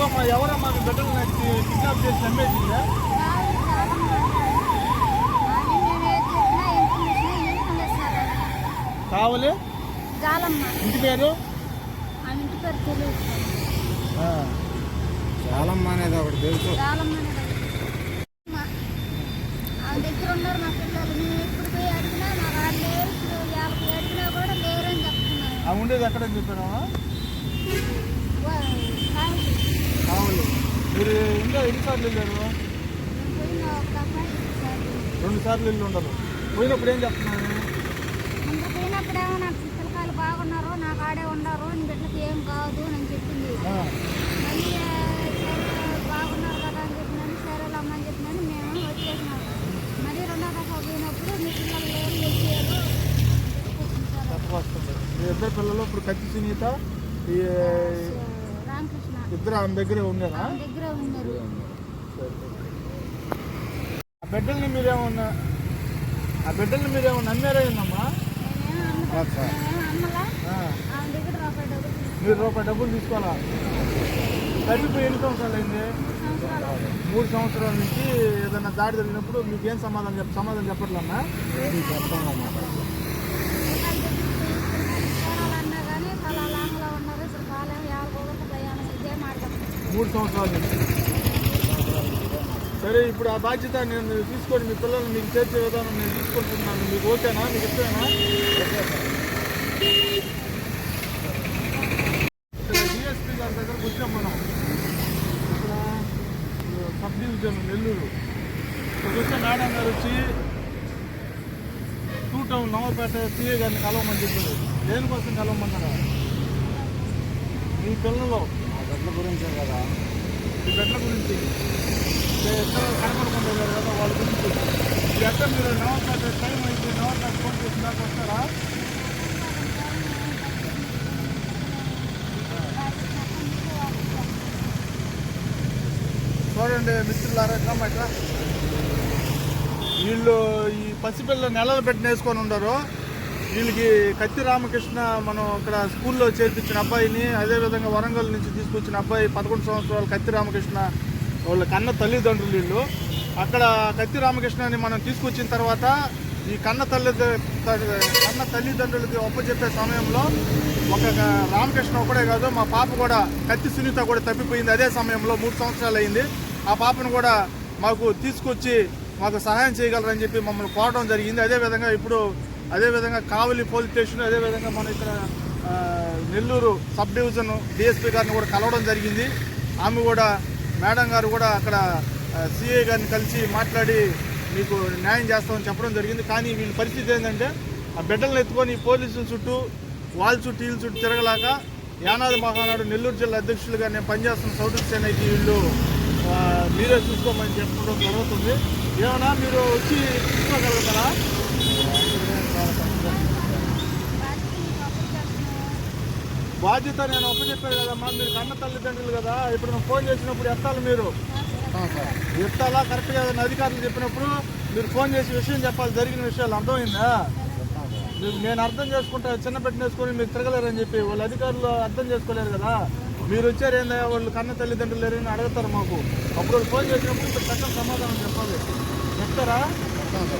చెప్పమ్మా ఎవరమ్మా మీ బిడ్డలు నాకు కిడ్నాప్ చేసి నమ్మేసిందా కావాలి? ఇంటి పేరు? చాలమ్మ అనేది ఒకటి తెలుసు. దగ్గర ఉన్నారు మా పిల్లలు. మేము ఎప్పుడు పోయి అడిగినా మా వాళ్ళు లేరు వాళ్ళకి అడిగినా కూడా లేరని చెప్తున్నారు. ఉండేది ఎక్కడని చెప్పారమ్మా వా- కావాలి. కావాలి మీరు ఇంకా ఎన్నిసార్లు వెళ్ళారు. రెండు సార్లు వెళ్ళి ఉండరు. పోయినప్పుడు ఏం చెప్తున్నారు? ముందు పోయినప్పుడేమో నాకు పిల్లకాయలు బాగున్నారు నాకు ఆడే ఉండరు నీ బిడ్డకి ఏం కాదు అని చెప్పింది. మళ్ళీ సరే బాగున్నారు కదా అని చెప్పినాను సరేలే అమ్మ అని చెప్పినాను మేము వచ్చేసినాము మళ్ళీ రెండో దఫా పోయినప్పుడు మీ పిల్లలు వస్తుంది మీ ఇద్దరు పిల్లలు ఇప్పుడు కత్తి సునీత రామకృష్ణ ఇద్దరు ఆమె దగ్గరే ఉన్నారా? దగ్గర ఉన్నారు. ఆ బిడ్డల్ని మీరేమన్నా ఆ బిడ్డల్ని మీరేమన్నా నమ్మారా ఏందమ్మా? మేమేమో అమ్మ మేమేమో అమ్మలా ఆ, ఆమె దగ్గర రూపాయి డబ్బులు తీసుకున్నాం. మీరు రూపాయి డబ్బులు తీసుకోవాలా? చనిపోయి ఎన్ని సంవత్సరాలు అయింది? సంవత్సరాలు. మూడు సంవత్సరాల నుంచి ఏదైనా దాడి జరిగినప్పుడు మీకు ఏం సమాధానం చెప్ సమాధానం చెప్పట్లన్నా మూడు సంవత్సరాల నుంచి. సరే ఇప్పుడు ఆ బాధ్యత నేను తీసుకొని మీ పిల్లల్ని మీకు చేర్చే విధానం నేను తీసుకుంటున్నాను. మీకు ఓకేనా? మీకు ఇష్టమేనా? ఇక్కడ డిఎస్పీ గారి దగ్గరకు వచ్చాం మనం. ఇక్కడ సబ్ డివిజన్ నెల్లూరు. ఇక్కడ వచ్చే మేడం గారు వచ్చి టూ టౌన్ నవపేట సిఏ గారిని కలవమని చెప్పారు. దేనికోసం కలవమన్నారా? మీ పిల్లలు మా గురించే కదా. ఈ బిడ్డల గురించి? ఎక్కడ కనపడకుండా కదా వాళ్ళ గురించి. ఎక్కడ మీరు నవపేట టైం అయితే నవపేట ఫోన్ చేసిన దాకా వస్తారా? చూడండి మిత్రులారా కమ్మట వీళ్ళు ఈ పసిపిల్ల నెలలు పెట్టిన వేసుకొని ఉండరు. వీళ్ళకి కత్తి రామకృష్ణ మనం ఇక్కడ స్కూల్లో చేర్పించిన అబ్బాయిని అదేవిధంగా వరంగల్ నుంచి తీసుకొచ్చిన అబ్బాయి పదకొండు సంవత్సరాలు కత్తి రామకృష్ణ వాళ్ళ కన్న తల్లిదండ్రులు వీళ్ళు. అక్కడ కత్తి రామకృష్ణని మనం తీసుకొచ్చిన తర్వాత ఈ కన్న తల్లి కన్న తల్లిదండ్రులకి ఒప్పచెప్పే సమయంలో ఒక రామకృష్ణ ఒకడే కాదు మా పాప కూడా కత్తి సునీత కూడా తప్పిపోయింది అదే సమయంలో మూడు సంవత్సరాలు అయింది. ఆ పాపను కూడా మాకు తీసుకొచ్చి మాకు సహాయం చేయగలరని చెప్పి మమ్మల్ని కోరడం జరిగింది. అదేవిధంగా ఇప్పుడు అదేవిధంగా కావలి పోలీస్ స్టేషన్ అదేవిధంగా మన ఇక్కడ నెల్లూరు సబ్ డివిజన్ డిఎస్పీ గారిని కూడా కలవడం జరిగింది. ఆమె కూడా మేడం గారు కూడా అక్కడ సిఐ గారిని కలిసి మాట్లాడి మీకు న్యాయం చేస్తామని చెప్పడం జరిగింది. కానీ వీళ్ళ పరిస్థితి ఏంటంటే ఆ బిడ్డలను ఎత్తుకొని పోలీసుల చుట్టూ వాళ్ళ చుట్టూ వీళ్ళ చుట్టూ తిరగలాక యానాది మహానాడు నెల్లూరు జిల్లా అధ్యక్షులుగా నేను పనిచేస్తున్న సౌదర్ సేనకి వీళ్ళు మీరే చూసుకోమని చెప్పడం జరుగుతుంది. ఏమన్నా మీరు వచ్చి చూసుకోగలుగుతారా? బాధ్యత నేను అప్పచెప్పాను కదమ్మా మీరు కన్న తల్లిదండ్రులు కదా ఇప్పుడు నేను ఫోన్ చేసినప్పుడు ఎత్తాలి మీరు. ఎత్తాలా కరెక్ట్గా ఏదైనా అధికారులు చెప్పినప్పుడు మీరు ఫోన్ చేసి విషయం చెప్పాలి జరిగిన విషయాలు అర్థమైందా? మీరు నేను అర్థం చేసుకుంటా చిన్న పెట్టినేసుకొని మీరు తిరగలేరని చెప్పి వాళ్ళు అధికారులు అర్థం చేసుకోలేరు కదా. మీరు వచ్చారు ఏందా వాళ్ళు కన్న తల్లిదండ్రులు లేరని అడుగుతారు మాకు. అప్పుడు ఫోన్ చేసినప్పుడు చక్కని సమాధానం చెప్పాలి. చెప్తారా? సార్